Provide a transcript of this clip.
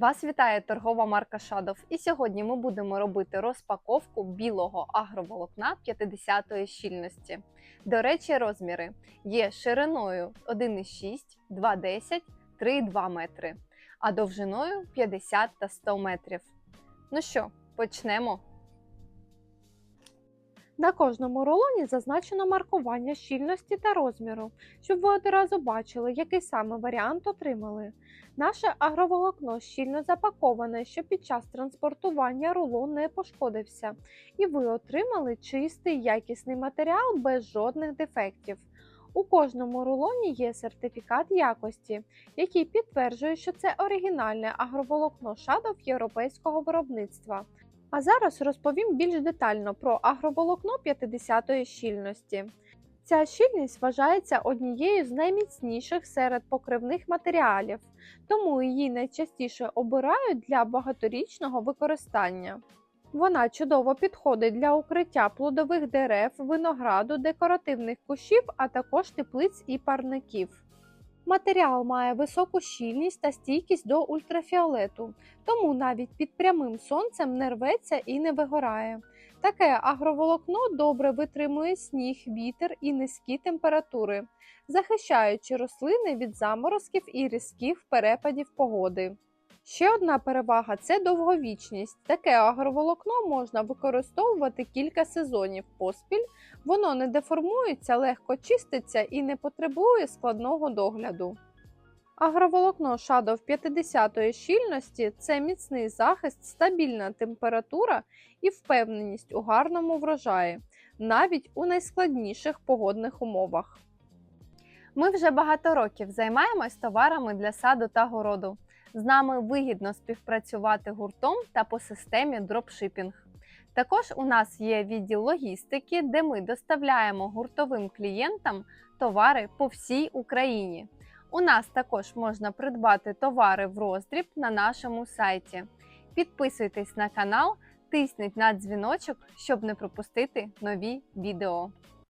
Вас вітає торгова марка Шадов. І сьогодні ми будемо робити розпаковку білого агроволокна 50-ї щільності. До речі, розміри є шириною 1,6, 2,10, 3,2 метри, а довжиною 50 та 100 метрів. Ну що, почнемо. На кожному рулоні зазначено маркування щільності та розміру, щоб ви одразу бачили, який саме варіант отримали. Наше агроволокно щільно запаковане, щоб під час транспортування рулон не пошкодився, і ви отримали чистий якісний матеріал без жодних дефектів. У кожному рулоні є сертифікат якості, який підтверджує, що це оригінальне агроволокно шадов європейського виробництва. А зараз розповім більш детально про агроволокно 50-ї щільності. Ця щільність вважається однією з найміцніших серед покривних матеріалів, тому її найчастіше обирають для багаторічного використання. Вона чудово підходить для укриття плодових дерев, винограду, декоративних кущів, а також теплиць і парників. Матеріал має високу щільність та стійкість до ультрафіолету, тому навіть під прямим сонцем не рветься і не вигорає. Таке агроволокно добре витримує сніг, вітер і низькі температури, захищаючи рослини від заморозків і різких перепадів погоди. Ще одна перевага це довговічність. Таке агроволокно можна використовувати кілька сезонів поспіль, воно не деформується, легко чиститься і не потребує складного догляду. Агроволокно Shadow 50-ї щільності це міцний захист, стабільна температура і впевненість у гарному врожаї, навіть у найскладніших погодних умовах. Ми вже багато років займаємось товарами для саду та городу. З нами вигідно співпрацювати гуртом та по системі дропшипінг. Також у нас є відділ логістики, де ми доставляємо гуртовим клієнтам товари по всій Україні. У нас також можна придбати товари в роздріб на нашому сайті. Підписуйтесь на канал, тисніть на дзвіночок, щоб не пропустити нові відео.